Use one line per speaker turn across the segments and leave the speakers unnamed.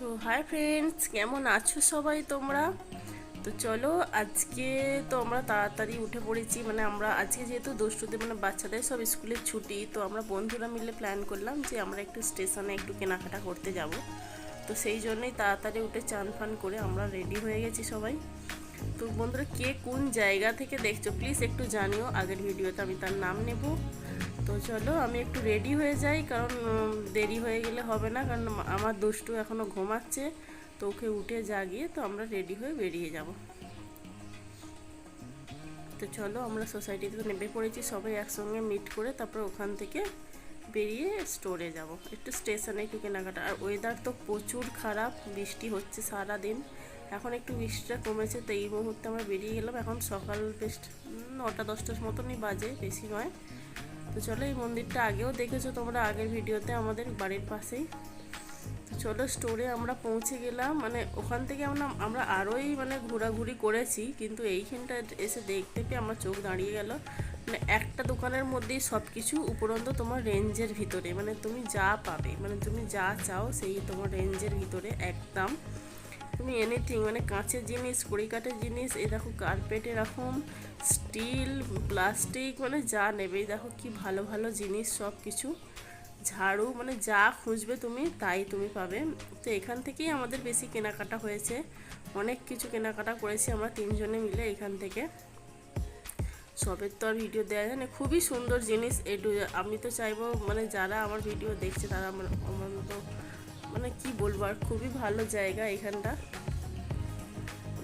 তো hi friends, কেমন আছো সবাই তোমরা? তো চলো আজকে তো আমরা তাড়াতাড়ি উঠে পড়েছি মানে আমরা আজকে যেহেতু দুষ্টুদের মানে বাচ্চাদের সব স্কুলের ছুটি, তো আমরা বন্ধুরা মিলে প্ল্যান করলাম যে আমরা একটু স্টেশনে একটু কেনাকাটা করতে যাব। তো সেই জন্যই তাড়াতাড়ি উঠে চান ফান করে আমরা রেডি হয়ে গেছি সবাই। তো বন্ধুরা, কে কোন জায়গা থেকে দেখছ প্লিজ একটু জানিও, আগের ভিডিওতে আমি তার নাম নেব। তো চলো, আমি একটু রেডি হয়ে যাই, কারণ দেরি হয়ে গেলে হবে না, কারণ আমার দুষ্টু এখনও ঘুমাচ্ছে, তো ওকে উঠে জাগিয়ে তো আমরা রেডি হয়ে বেরিয়ে যাব। তো চলো, আমরা সোসাইটিতে নেমে পড়েছি, সবাই একসঙ্গে মিট করে তারপর ওখান থেকে বেরিয়ে স্টোরে যাব। একটু স্টেশনে একটু কেনাকাটা। আর ওয়েদার তো প্রচুর খারাপ, বৃষ্টি হচ্ছে সারা দিন এখন একটু বৃষ্টিটা কমেছে, তো এই মুহূর্তে আমরা বেরিয়ে গেলাম। এখন সকাল বেশ নটা দশটার মতনই বাজে, বেশি নয়। তো চলো এই মন্দিরটা আগেও দেখেছ তোমরা আগের ভিডিওতে আমাদের বাড়ির পাশেই। তো চলো স্টোরে আমরা পৌঁছে গেলাম। মানে ওখান থেকে আমরা আমরা আরোই মানে ঘোরাঘুরি করেছি, কিন্তু এইখানটা এসে দেখতে পেয়ে আমার চোখ দাঁড়িয়ে গেল। মানে একটা দোকানের মধ্যেই সব কিছু উপরন্ত তোমার রেঞ্জের ভিতরে মানে তুমি যা পাবে মানে তুমি যা চাও সেই তোমার রেঞ্জের ভিতরে একদম। তুমি এনিথিং মানে কাঁচের জিনিস, কড়ি কড়িকাঠের জিনিস, এই দেখো কার্পেট এরকম স্টিল প্লাস্টিক মানে যা নেবে দেখো কি ভালো ভালো জিনিস সব কিছু ঝাড়ু মানে যা খুঁজবে তুমি, তাই তুমি পাবে। তো এখান থেকেই আমাদের বেশি কেনাকাটা হয়েছে। অনেক কিছু কেনাকাটা করেছি আমরা তিনজনে মিলে এখান থেকে। সবের তো আর ভিডিও দেওয়া যায় না। খুবই সুন্দর জিনিস এটু আমি তো চাইব মানে যারা আমার ভিডিও দেখছে, তারা আমার আমার মতো মানে কি বলব, আর খুবই ভালো জায়গা এখানটা।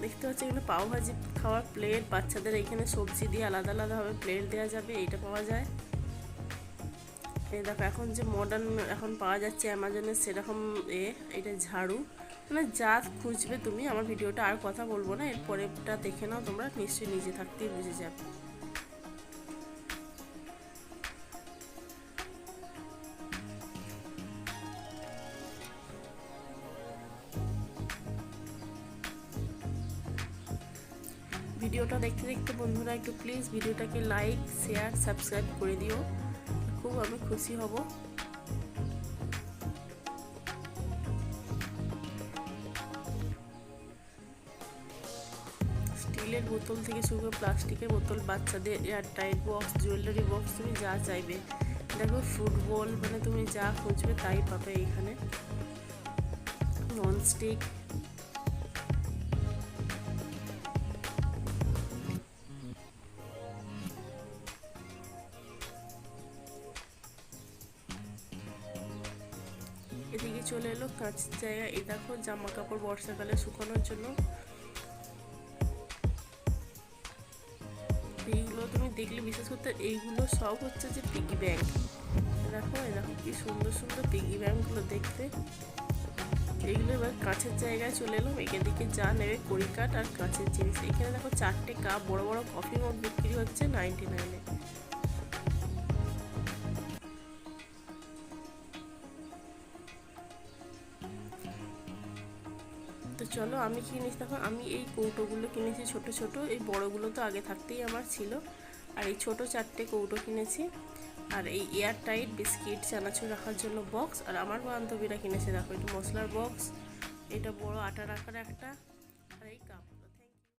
দেখতে পাচ্ছি এখানে পাও ভাজি খাওয়ার প্লেট বাচ্চাদের এখানে সবজি দিয়ে আলাদা আলাদাভাবে প্লেট দেওয়া যাবে, এইটা পাওয়া যায়। এই দেখো, এখন যে মডার্ন এখন পাওয়া যাচ্ছে অ্যামাজনে সেরকম এ, এটা ঝাড়ু। মানে যা খুঁজবে তুমি, আমার ভিডিওটা আর কথা বলব না এর পরেরটা দেখে নাও তোমরা, নিশ্চয়ই নিজে থাকতেই বুঝে যাবে। ভিডিওটা দেখতে দেখতে বন্ধুরা একটু প্লিজ ভিডিওটাকে লাইক শেয়ার সাবস্ক্রাইব করে দিও। খুব আমি খুশি হব। স্টিলের বোতল থেকে শুরু করে প্লাস্টিকের বোতল, বাচ্চাদের air tight box jewellery box তুমি যা চাইবে। দেখো ফুটবল মানে তুমি যা খুঁজবে তাই পাবে এইখানে ননস্টিক চলে এলো। কাঁচের জায়গা এই দেখো জামা কাপড় বর্ষাকালে শুকানোর জন্য। এইগুলো তুমি দেখলে বিশেষ করতে, এইগুলো সব হচ্ছে যে পিগি ব্যাংক দেখো, এই দেখো কি সুন্দর সুন্দর পিগি ব্যাংকগুলো দেখতে। এইগুলো এবার কাঁচের জায়গায় চলে এলাম এদিকে যা নেবে কড়িকাঠ আর কাঁচের জিনিস। এখানে দেখো চারটে কাপ বড় বড় কফি মগ বিক্রি হচ্ছে নাইনটি নাইনে চলো, আমি কিনেছি দেখো আমি এই কৌটোগুলো কিনেছি ছোট ছোট, এই বড়গুলো তো আগে থাকতেই আমার ছিল। আর এই ছোট চারটে কৌটো কিনেছি। আর এই এয়ার টাইট বিস্কিট, চানাচুর রাখার জন্য বক্স। আর আমার বান্ধবীরা কিনেছে, দেখো এটা মশলার বক্স, এটা বড় আটা রাখার একটা।